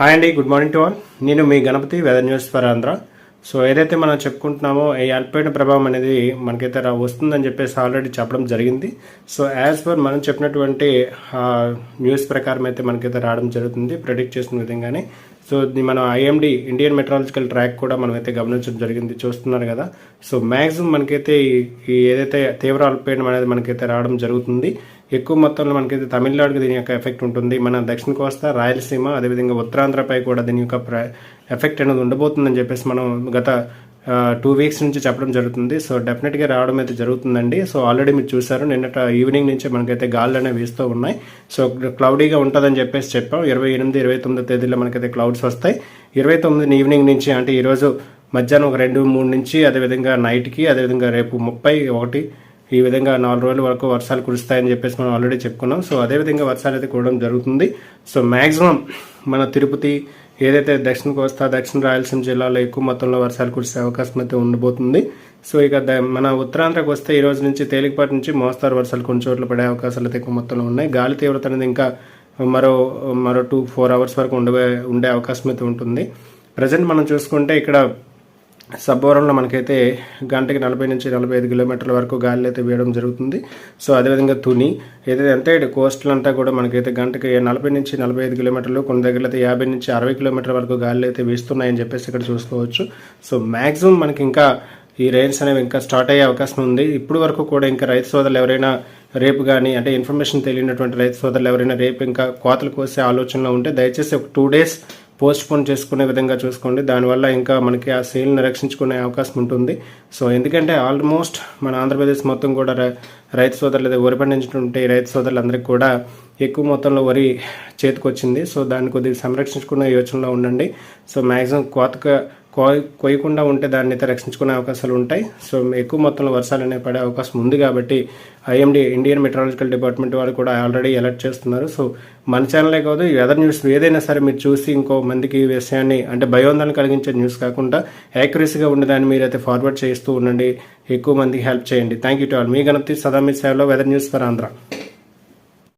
Hi అండి good morning to all నేను మీ Ganapati weather news for Andhra so ఏదైతే మనం చెప్పుకుంటున్నామో ఈ అల్పైన ప్రభావం అనేది మనకైతే వస్తుందని చెప్పేసి ఆల్రెడీ చెప్పడం జరిగింది. సో యాజ్ పర్ మనం చెప్పినటువంటి న్యూస్ ప్రకారం అయితే మనకైతే రావడం జరుగుతుంది ప్రెడిక్ట్ చేసిన విధంగానే. సో మన ఐఎండి ఇండియన్ మెట్రాలజికల్ ట్రాక్ కూడా మనమైతే గమనించడం జరిగింది చూస్తున్నారు కదా. సో మ్యాక్సిమం మనకైతే ఈ- ఏదైతే తీవ్ర అల్పీడనం అనేది మనకైతే రావడం జరుగుతుంది ఎక్కువ మొత్తంలో మనకైతే తమిళనాడుకి దీని యొక్క ఎఫెక్ట్ ఉంటుంది. మన దక్షిణ కోస్తా రాయలసీమ అదేవిధంగా ఉత్తరాంధ్రపై కూడా దీని యొక్క ప్ర ఎఫెక్ట్ అనేది ఉండబోతుందని చెప్పేసి మనం గత టూ వీక్స్ నుంచి చెప్పడం జరుగుతుంది. సో డెఫినెట్గా రావడం అయితే జరుగుతుందండి. సో ఆల్రెడీ మీరు చూసారు నిన్నట ఈవినింగ్ నుంచి మనకైతే గాళ్ళు అనేవి వేస్తూ ఉన్నాయి. సో క్లౌడీగా ఉంటుందని చెప్పేసి చెప్పాం. ఇరవై ఎనిమిది ఇరవై తొమ్మిది తేదీలో మనకైతే క్లౌడ్స్ వస్తాయి. ఇరవై తొమ్మిది ఈవినింగ్ నుంచి అంటే ఈరోజు మధ్యాహ్నం ఒక రెండు మూడు నుంచి అదేవిధంగా నైట్కి అదేవిధంగా రేపు ముప్పై ఒకటి ఈ విధంగా నాలుగు రోజుల వరకు వర్షాలు కురుస్తాయని చెప్పేసి మనం ఆల్రెడీ చెప్పుకున్నాం. సో అదేవిధంగా వర్షాలు అయితే కురవడం జరుగుతుంది. సో మ్యాక్సిమం మన తిరుపతి ఏదైతే దక్షిణ కోస్తా దక్షిణ రాయలసీమ జిల్లాలో ఎక్కువ మొత్తంలో వర్షాలు కురిసే అవకాశం అయితే ఉండబోతుంది. సో ఇక ద- మన ఉత్తరాంధ్రకు వస్తే ఈ రోజు నుంచి తేలికపాటి నుంచి మోస్తారు వర్షాలు కొన్ని చోట్ల పడే అవకాశాలు అయితే ఎక్కువ మొత్తంలో ఉన్నాయి. గాలి తీవ్రత అనేది ఇంకా మరో మరో టూ ఫోర్ అవర్స్ వరకు ఉండే ఉండే అవకాశం అయితే ఉంటుంది. ప్రజెంట్ మనం చూసుకుంటే ఇక్కడ సబ్బోరంలో మనకైతే గంటకి నలభై నుంచి నలభై ఐదు కిలోమీటర్ల వరకు గాలి అయితే వేయడం జరుగుతుంది. సో అదేవిధంగా తుని ఏదైతే అంతే కోస్టల్ అంతా కూడా మనకైతే గంటకి నలభై నుంచి నలభై ఐదు కిలోమీటర్లు కొన్ని దగ్గర అయితే యాభై నుంచి అరవై కిలోమీటర్ల వరకు గాలి అయితే వీస్తున్నాయని చెప్పేసి ఇక్కడ చూసుకోవచ్చు. సో మ్యాక్సిమం మనకి ఇంకా ఈ రైన్స్ అనేవి ఇంకా స్టార్ట్ అయ్యే అవకాశం ఉంది. ఇప్పుడు వరకు కూడా ఇంకా రైతు సోదరులు ఎవరైనా రేపు కానీ అంటే ఇన్ఫర్మేషన్ తెలియనటువంటి రైతు సోదరులు ఎవరైనా రేపు ఇంకా కోతలు కోసే ఆలోచనలో ఉంటే దయచేసి ఒక టూ డేస్ పోస్ట్పోన్ చేసుకునే విధంగా చూసుకోండి. దానివల్ల ఇంకా మనకి ఆ సేల్ని రక్షించుకునే అవకాశం ఉంటుంది. సో ఎందుకంటే ఆల్మోస్ట్ మన ఆంధ్రప్రదేశ్ మొత్తం కూడా రైతు సోదరులు అదే వరి పండించుకుంటే రైతు సోదరులందరికీ కూడా ఎక్కువ మొత్తంలో వరి చేతికొచ్చింది. సో దాన్ని కొద్దిగా సంరక్షించుకునే యోచనలో ఉండండి. సో మ్యాక్సిమం కోతక కోయ కొయ్యకుండా ఉంటే దాన్ని అయితే రక్షించుకునే అవకాశాలు ఉంటాయి. సో ఎక్కువ మొత్తంలో వర్షాలు అనేవి పడే అవకాశం ఉంది కాబట్టి ఐఎండి ఇండియన్ మెట్రాలజికల్ డిపార్ట్మెంట్ వాళ్ళు కూడా ఆల్రెడీ అలర్ట్ చేస్తున్నారు. సో మన ఛానలే కాదు వెదర్ న్యూస్ ఏదైనా సరే మీరు చూసి ఇంకో మందికి ఈ విషయాన్ని అంటే భయోందన కలిగించే న్యూస్ కాకుండా యాక్యురసీగా ఉండేదాన్ని మీరైతే ఫార్వర్డ్ చేస్తూ ఉండండి. ఎక్కువ మందికి హెల్ప్ చేయండి. Thank you to all. మీ గణపతి సదా మీ సేవలో వెదర్ న్యూస్ ఫర్ ఆంధ్ర.